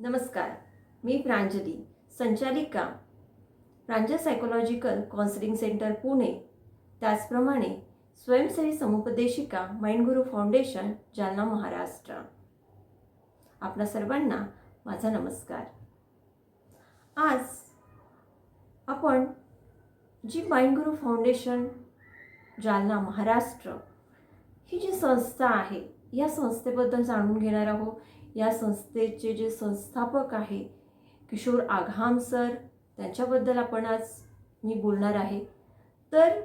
नमस्कार मी प्रांजली संचालिका. Pranjal psychological counselling centre Pune. त्याचप्रमाणे स्वयंसेवी समुपदेशिका माइंडगुरू फाउंडेशन जालना महाराष्ट्र. आपणा सर्वांना माझा नमस्कार. आज आपण जी माइंडगुरू फाउंडेशन जालना महाराष्ट्र ही जी संस्था आहे या संस्थेबद्दल जाणून घेणार आहोत. या संस्थेचे जे संस्थापक आहे किशोर आघाम सर त्यांच्याबद्दल आपण आज मी बोलणार आहे. तर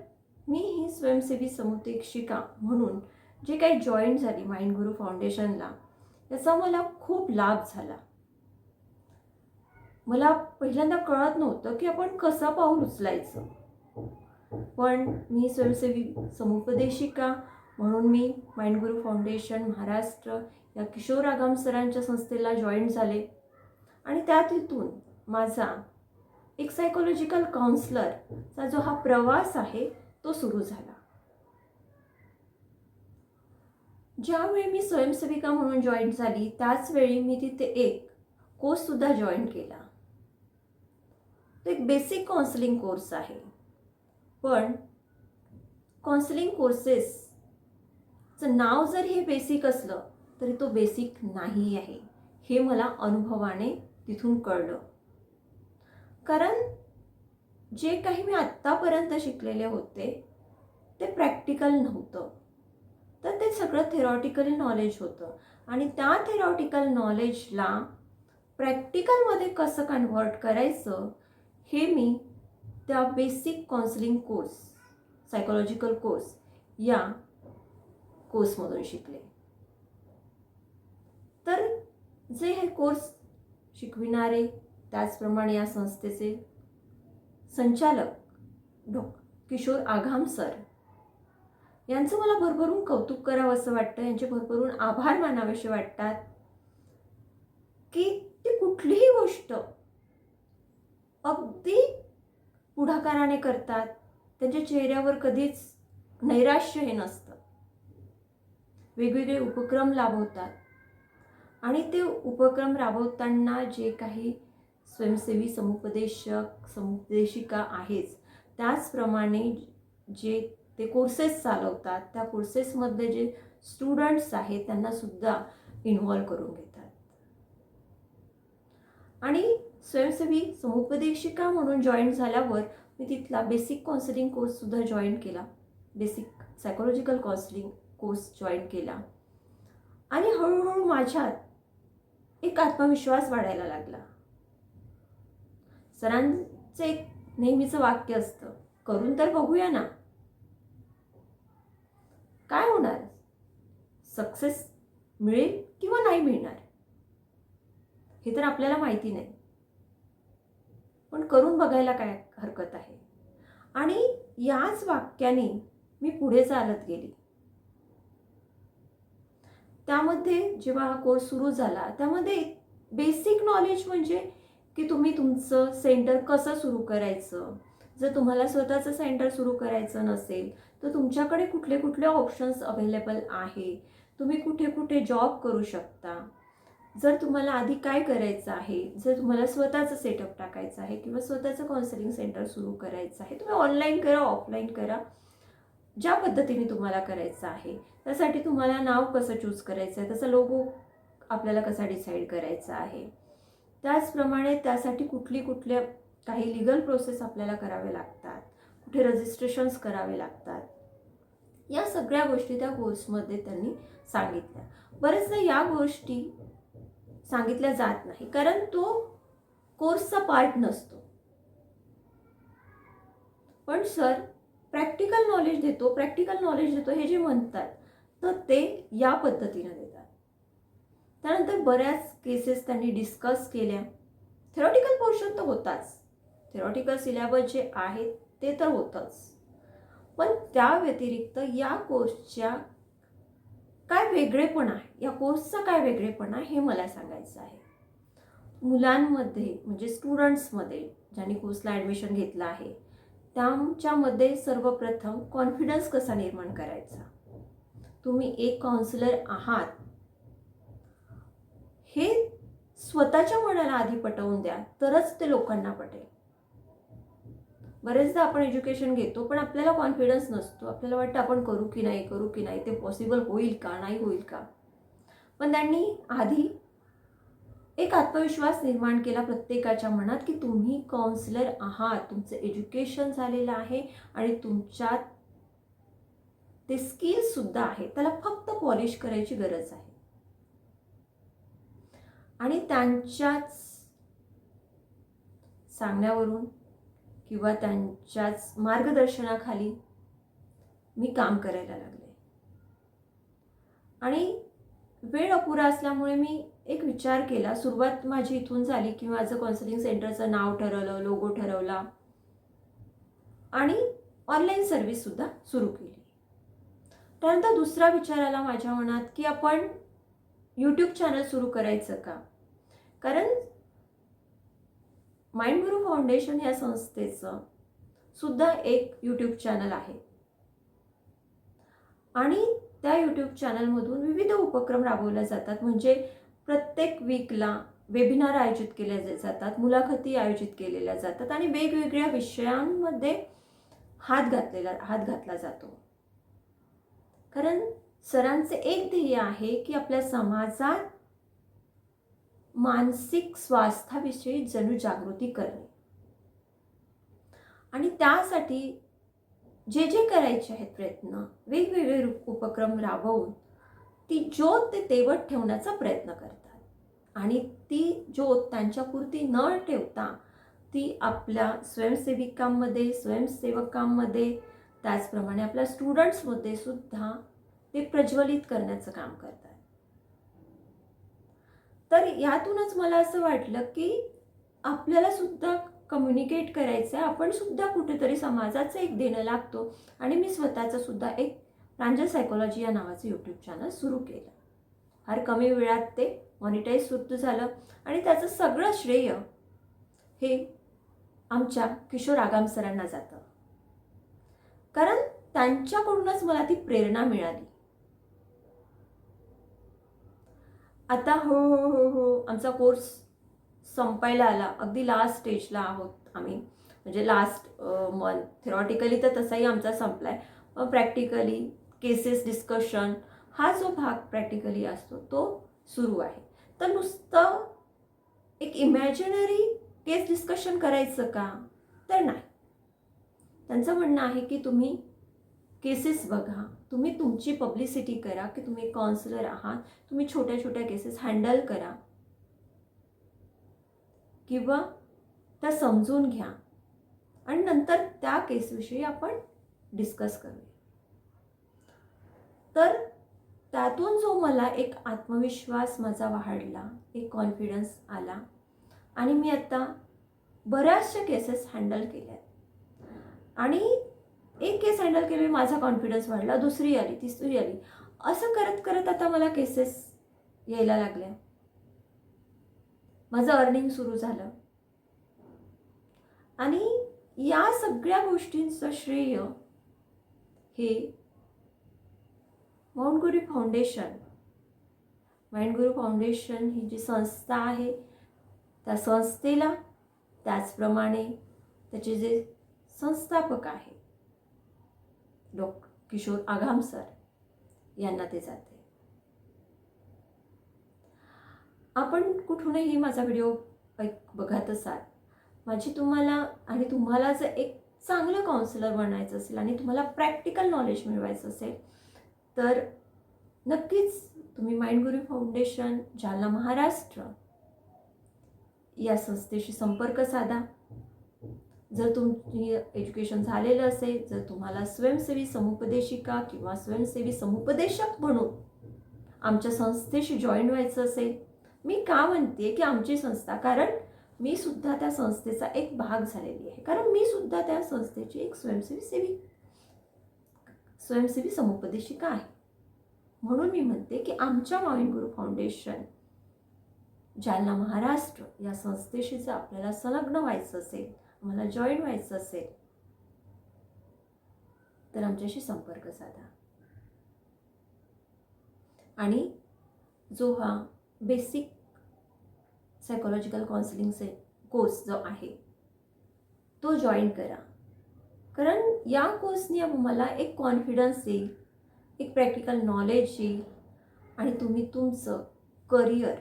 मी ही स्वयंसेवी समुपदेशिका म्हणून जे काही जॉईन झाली माइंड गुरु फाउंडेशनला याचा मला खूप लाभ झाला. मला पहिल्यांदा कळत नव्हतं की आपण कसं पाऊल उचलायचं. पण मी स्वयंसेवी समुपदेशिका म्हणून मी माइंड गुरु फाउंडेशन महाराष्ट्र या किशोर आगाम सरांच्या संस्थेला जॉईन झाले. आणि त्यात इथून माझा एक सायकोलॉजिकल काउन्सलरचा जो हा प्रवास आहे तो सुरू झाला. ज्यावेळी मी स्वयंसेविका म्हणून जॉईन झाली त्याच वेळी मी तिथे एक कोर्ससुद्धा जॉईन केला. तो एक बेसिक काउन्सिलिंग कोर्स आहे. पण काउन्सिलिंग कोर्सेसचं नाव जर हे बेसिक असलं तरी तो बेसिक नाही आहे. हे मला अनुभवाने तिथून कळलं. कारण जे काही मी आत्तापर्यंत शिकलेले होते ते प्रॅक्टिकल नव्हतं. तर ते सगळं थेरॉटिकली नॉलेज होतं. आणि त्या थेरॉटिकल नॉलेजला प्रॅक्टिकलमध्ये कसं कन्व्हर्ट करायचं हे मी त्या basic counselling course psychological course या कोर्समधून शिकले. तर जे हे कोर्स शिकविणारे त्याचप्रमाणे या संस्थेचे संचालक डॉ. किशोर आघाम सर यांचं मला भरभरून कौतुक करावं असं वाटतं यांचे भरभरून आभार मानावेसे वाटतात की ती कुठलीही गोष्ट अगदी पुढाकाराने करतात त्यांच्या चेहऱ्यावर कधीच नैराश्य हे नसतं. वेगवेगळे उपक्रम लाभवतात. आणि ते उपक्रम राबवताना जे काही स्वयंसेवी समुपदेशक समुपदेशिका आहेच त्याचप्रमाणे जे ते कोर्सेस चालवतात त्या कोर्सेसमधले जे स्टुडंट्स आहेत त्यांनासुद्धा इन्व्हॉल्व करून घेतात. आणि स्वयंसेवी समुपदेशिका म्हणून जॉईन झाल्यावर मी तिथला बेसिक काउन्सिलिंग कोर्ससुद्धा जॉईन केला. Basic psychological counselling course join केला. आणि हळूहळू माझ्यात एक आत्मविश्वास वाढायला लागला. सरांचं एक नेहमीचं वाक्य असतं करून तर बघूया ना. काय होणार? सक्सेस मिळेल किंवा नाही मिळणार? हे तर आपल्याला माहिती नाही. पण करून बघायला काय हरकत आहे? आणि याच वाक्याने मी पुढे चालत गेली. त्यामध्ये जेव्हा हा कोर्स सुरू झाला त्यामध्ये बेसिक नॉलेज म्हणजे की तुम्ही तुमचं सेंटर कसं सुरू करायचं? जर तुम्हाला स्वतःचं सेंटर सुरू करायचं नसेल तर तुमच्याकडे कुठले कुठले ऑप्शन्स अवेलेबल आहे? तुम्ही कुठे कुठे जॉब करू शकता? जर तुम्हाला आधी काय करायचं आहे? जर तुम्हाला स्वतःचं सेटअप टाकायचं आहे किंवा स्वतःचं काउन्सिलिंग सेंटर सुरू करायचं आहे तुम्ही ऑनलाईन करा ऑफलाईन करा. ज्या पद्धतीने तुम्हाला करायचं आहे त्यासाठी तुम्हाला नाव कसं चूज करायचं आहे त्याचा लोगो आपल्याला कसा डिसाईड करायचा आहे. त्याचप्रमाणे त्यासाठी कुठली कुठल्या काही लिगल प्रोसेस आपल्याला करावे लागतात कुठे रजिस्ट्रेशन्स करावे लागतात. या सगळ्या गोष्टी त्या कोर्समध्ये त्यांनी सांगितल्या. बरेचदा या गोष्टी सांगितल्या जात नाही कारण तो कोर्सचा पार्ट नसतो. पण सर प्रॅक्टिकल नॉलेज देतो प्रॅक्टिकल नॉलेज देतो हे जे म्हणतात तर ते या पद्धतीनं देतात. त्यानंतर बऱ्याच केसेस त्यांनी डिस्कस केल्या. थेरॉटिकल पोर्शन तर होताच. थेरॉटिकल सिलेबस जे आहेत ते तर होतंच. पण त्या व्यतिरिक्त या कोर्सच्या काय वेगळेपण आहे? या कोर्सचा काय वेगळेपण आहे हे मला सांगायचं आहे. मुलांमध्ये म्हणजे स्टुडंट्समध्ये ज्यांनी कोर्सला ॲडमिशन घेतलं आहे त्यांच्यामध्ये सर्वप्रथम कॉन्फिडन्स कसा निर्माण करायचा? तुम्ही एक काउन्सिलर आहात. हे स्वतःच्या मनाला आधी पटवून द्या तरच ते लोकांना पटेल. बरेचदा आपण एज्युकेशन घेतो पण आपल्याला कॉन्फिडन्स नसतो. आपल्याला वाटतं आपण करू की नाही करू की नाही ते पॉसिबल होईल का नाही होईल का? पण त्यांनी आधी एक आत्मविश्वास निर्माण केला प्रत्येकाच्या मनात की तुम्ही काउन्सिलर आहात. तुमचं एज्युकेशन झालेलं आहे आणि तुमच्यात ते स्किल्ससुद्धा आहे. त्याला फक्त पॉलिश करायची गरज आहे. आणि त्यांच्याच सांगण्यावरून किंवा त्यांच्याच मार्गदर्शनाखाली मी काम करायला लागले. आणि वेळ अपुरा असल्यामुळे मी एक विचार केला. सुरुवात माझी इथून झाली की माझं कॉन्सलिंग सेंटरचं नाव ठरवलं लोगो ठरवला. आणि ऑनलाईन सर्व्हिससुद्धा सुरू केली. त्यानंतर दुसरा विचार आला माझ्या मनात की आपण यूट्यूब चॅनल सुरू करायचं का? कारण माइंडगुरु फाउंडेशन या संस्थेचं सुद्धा एक यूट्यूब चॅनल आहे. आणि त्या यूट्यूब चॅनलमधून विविध उपक्रम राबवले जातात. म्हणजे प्रत्येक वीकला वेबिनार आयोजित केले जातात मुलाखती आयोजित केलेल्या जातात आणि वेगवेगळ्या विषयांमध्ये हात घातलेला हात घातला जातो. कारण सरांचे एक ध्येय आहे की आपल्या समाजात मानसिक स्वास्थ्याविषयी जनजागृती करणे. आणि त्यासाठी जे जे करायचे आहेत प्रयत्न वेगवेगळे उपक्रम राबवून ती ज्योत ते तेवत ठेवण्याचा प्रयत्न करतात. आणि ती ज्योत त्यांच्यापुरती न ठेवता ती आपल्या स्वयंसेविकांमध्ये स्वयंसेवकांमध्ये त्याचप्रमाणे आपल्या स्टुडंट्समध्ये सुद्धा ते प्रज्वलित करण्याचं काम करतात. तर यातूनच मला असं वाटलं की आपल्याला सुद्धा कम्युनिकेट करायचं आहे आपण सुद्धा कुठेतरी समाजाचं एक देणं लागतो आणि मी स्वतःचं सुद्धा एक प्रांजल सायकोलॉजी या नावाचं यूट्यूब चॅनल सुरू केलं. फार कमी वेळात ते मॉनिटाईज सुद्धा झालं आणि त्याचं सगळं श्रेय हे आमच्या किशोर आगाम सरांना जातं. कारण त्यांच्याकडूनच मला ती प्रेरणा मिळाली. आता हो हो हो हो आमचा कोर्स संपायला आला. अगदी लास्ट स्टेजला आहोत आम्ही. म्हणजे लास्ट मंथ थेरॉटिकली तर तसाही आमचा संपला आहे प्रॅक्टिकली केसेस डिस्कशन हा जो भाग प्रॅक्टिकली असतो तो सुरू आहे. तर नुसतं एक इमॅजिनरी केस डिस्कशन करायचं का? तर नाही. त्यांचं म्हणणं आहे की तुम्ही केसेस बघा. तुम्ही तुमची पब्लिसिटी करा की तुम्ही काउन्सिलर आहात. तुम्ही छोट्या छोट्या केसेस हँडल करा. किंवा त्या समजून घ्या. आणि नंतर त्या केसविषयी आपण डिस्कस करूया. तर त्यातून जो मला एक आत्मविश्वास माझा वाढला एक कॉन्फिडन्स आला आणि मी आत्ता बऱ्याचशा केसेस हँडल केल्या आणि एक केस हँडल केली माझा कॉन्फिडन्स वाढला दुसरी आली तिसरी आली. असं करत करत आता मला केसेस यायला लागल्या. माझं अर्निंग सुरू झालं. आणि या सगळ्या गोष्टींचं श्रेय हे माउंट फाउंडेशन. माइंड फाउंडेशन ही जी संस्था आहे त्या संस्थेला त्याचप्रमाणे त्याचे जे संस्थापक आहे डॉक्टर किशोर आघाम सर यांना ते जाते. आपण कुठूनही माझा व्हिडिओ ऐक बघत असाल माझी तुम्हाला आणि तुम्हाला जर एक चांगलं काउन्सिलर बनायचं असेल आणि तुम्हाला प्रॅक्टिकल नॉलेज मिळवायचं असेल तर नक्कीच तुम्ही माइंड गुरु फाउंडेशन जालना महाराष्ट्र या संस्थेशी संपर्क साधा. जर तुमची एज्युकेशन झालेलं असेल जर तुम्हाला स्वयंसेवी समुपदेशिका किंवा स्वयंसेवी समुपदेशक म्हणून आमच्या संस्थेशी जॉईन व्हायचं असेल मी का म्हणते की आमची संस्था कारण मी सुद्धा त्या संस्थेचा एक भाग झालेली आहे. कारण मी सुद्धा त्या संस्थेची एक स्वयंसेवी सेवी स्वयंसेवी समुपदेशिका आहे. म्हणून मी म्हणते की आमच्या माविन गुरु फाउंडेशन जालना महाराष्ट्र या संस्थेशी जर आपल्याला संलग्न व्हायचं असेल आम्हाला जॉईन व्हायचं असेल तर आमच्याशी संपर्क साधा. आणि जो हा बेसिक सायकोलॉजिकल काउन्सिलिंगचे कोर्स जो आहे तो जॉईन करा. कारण या कोर्सने मला एक कॉन्फिडन्स येईल एक प्रॅक्टिकल नॉलेज येईल आणि तुम्ही तुमचं करिअर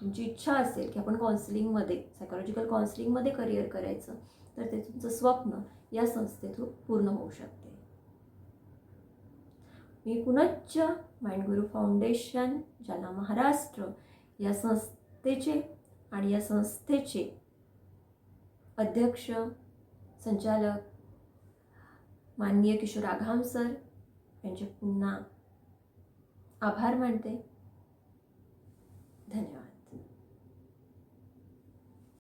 तुमची इच्छा असेल की आपण काउन्सिलिंगमध्ये सायकोलॉजिकल काउन्सिलिंगमध्ये करिअर करायचं तर ते तुमचं स्वप्न या संस्थेतून पूर्ण होऊ शकते. मी पुनच्च माइंडगुरु फाउंडेशन ज्यांना महाराष्ट्र या संस्थेचे आणि या संस्थेचे अध्यक्ष संचालक माननीय किशोर आघाम सर यांचे पुन्हा आभार मानते. धन्यवाद.